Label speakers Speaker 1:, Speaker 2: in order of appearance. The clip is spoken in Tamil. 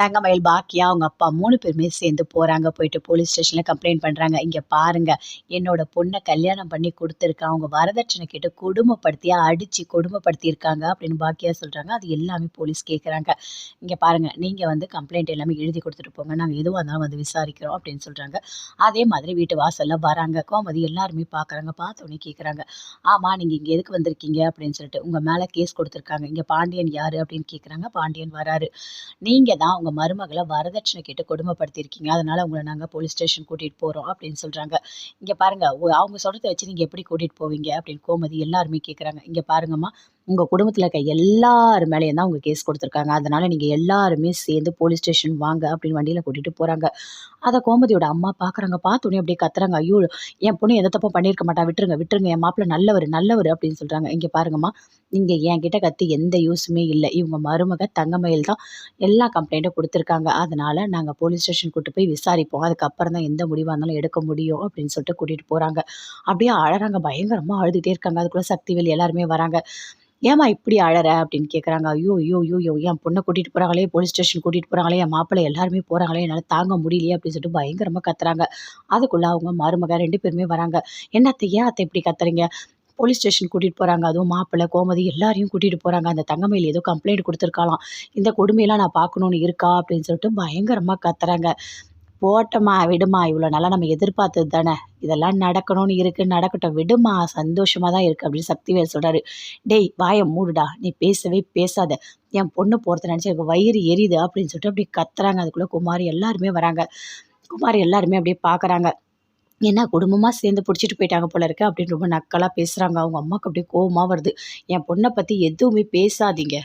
Speaker 1: தங்கமயில் பாக்கியா அவங்க அப்பா மூணு பேருமே சேர்ந்து போகிறாங்க போயிட்டு போலீஸ் ஸ்டேஷனில் கம்ப்ளைண்ட் பண்ணுறாங்க இங்கே பாருங்கள் என்னோட பொண்ணை கல்யாணம் பண்ணி கொடுத்துருக்கேன் அவங்க வரதட்சணை கேட்டு கொடுமைப்படுத்தியா அடித்து கொடுமைப்படுத்தியிருக்காங்க அப்படின்னு பாக்கியா சொல்கிறாங்க அது எல்லாமே போலீஸ் கேட்குறாங்க இங்கே பாருங்கள் நீங்கள் வந்து கம்ப்ளைண்ட் எல்லாமே எழுதி கொடுத்துட்டு போங்க. நாங்கள் எதுவாக இருந்தாலும் வந்து விசாரிக்கிறோம் அப்படின்னு சொல்கிறாங்க அதே மாதிரி வீட்டு வாசலில் வராங்க. கோமதி எல்லாருமே பார்க்குறாங்க பார்த்தோன்னே கேட்குறாங்க ஆமாம் நீங்கள் இங்கே எதுக்கு வந்திருக்கீங்க அப்படின்னு சொல்லிட்டு உங்கள் மேலே கேஸ் கொடுத்துருக்காங்க. இங்கே பாண்டியன் யார் அப்படின்னு கேட்குறாங்க பாண்டியன் வராரு. நீங்கள் தான் உங்கள் மருமகளை வரதட்சணை கேட்டு கொடுமைப்படுத்தியிருக்கீங்க அதனால் உங்களை நாங்கள் போலீஸ் ஸ்டேஷன் கூட்டிகிட்டு போகிறோம் அப்படின்னு சொல்கிறாங்க இங்கே பாருங்கள் அவங்க சொல்கிறத வச்சு நீங்கள் எப்படி கூட்டிகிட்டு போவீங்க? அப்படின்னு கோமதி எல்லாருமே கேட்குறாங்க இங்கே பாருங்கம்மா உங்கள் குடும்பத்தில் இருக்க எல்லார் மேலேயும் தான் அவங்க கேஸ் கொடுத்துருக்காங்க. அதனால் நீங்கள் எல்லாருமே சேர்ந்து போலீஸ் ஸ்டேஷன் வாங்க அப்படின்னு வண்டியில் கூட்டிகிட்டு போகிறாங்க அதை கோமதியோட அம்மா பார்க்குறாங்க பார்த்தோன்னே அப்படியே கத்துறாங்க. ஐயோ என் பொண்ணு எந்த தப்பும் பண்ணியிருக்க மாட்டா. விட்டுருங்க விட்டுருங்க. என் மாப்பிள்ள நல்லவர் நல்லவர் அப்படின்னு சொல்கிறாங்க இங்கே பாருங்கம்மா. இங்கே என்கிட்ட கத்தி எந்த யூஸுமே இல்லை. இவங்க மருமக தங்கமயில் தான் எல்லா கம்ப்ளைண்ட்டும் கொடுத்துருக்காங்க. அதனால் நாங்கள் போலீஸ் ஸ்டேஷன் கூட்டு போய் விசாரிப்போம். அதுக்கப்புறம் தான் எந்த முடிவாக இருந்தாலும் எடுக்க முடியும் அப்படின்னு சொல்லிட்டு கூட்டிகிட்டு போகிறாங்க அப்படியே அழகாங்க பயங்கரமாக அழுதுகிட்டே இருக்காங்க. அதுக்குள்ளே சக்திவேல் எல்லாருமே வராங்க. ஏம்மா இப்படி அழற? அப்படின்னு கேட்குறாங்க ஐயோ ஐயோ ஐயோ ஐயோ என் பொண்ணை கூட்டிகிட்டு போகிறாங்களே போலீஸ் ஸ்டேஷன் கூட்டிகிட்டு போகிறாங்களே என் மாப்பிள்ளை எல்லாருமே போகிறாங்களே என்னால் தாங்க முடியலையே அப்படின்னு சொல்லிட்டு பயங்கரமாக கத்துறாங்க. அதுக்குள்ளே அவங்க மருமக ரெண்டு பேருமே வராங்க. என்னத்தை ஏன் அத்தை இப்படி கத்துறீங்க? போலீஸ் ஸ்டேஷன் கூட்டிகிட்டு போகிறாங்க அதுவும் மாப்பிள்ளை கோமதி எல்லாரையும் கூட்டிகிட்டு போகிறாங்க அந்த தங்கமையில் ஏதோ கம்ப்ளைண்ட் கொடுத்துருக்காளாம். இந்த கொடுமையெல்லாம் நான் பார்க்கணுன்னு இருக்கா? அப்படின்னு சொல்லிட்டு பயங்கரமாக கத்துறாங்க. போட்டம்மா விடுமா இவ்வளோ நாளாக நம்ம எதிர்பார்த்தது தானே? இதெல்லாம் நடக்கணும்னு இருக்குது நடக்கட்டும். விடுமா சந்தோஷமாக தான் இருக்குது அப்படின்னு சக்திவேல் சொல்கிறாரு டேய் வாயை மூடுடா. நீ பேசவே பேசாத. என் பொண்ணு போகிறத நினச்சி எனக்கு வயிறு எரியுது அப்படின்னு சொல்லிட்டு அப்படி கத்துறாங்க. அதுக்குள்ளே குமார் எல்லாருமே வராங்க. குமார் எல்லாருமே அப்படியே பார்க்குறாங்க என்ன குடும்பமாக சேர்ந்து பிடிச்சிட்டு போயிட்டாங்க போல இருக்கு அப்படின்னு ரொம்ப நக்கலாக பேசுகிறாங்க அவங்க அம்மாவுக்கு அப்படியே கோபமாக வருது. என் பொண்ணை பற்றி எதுவுமே பேசாதீங்க.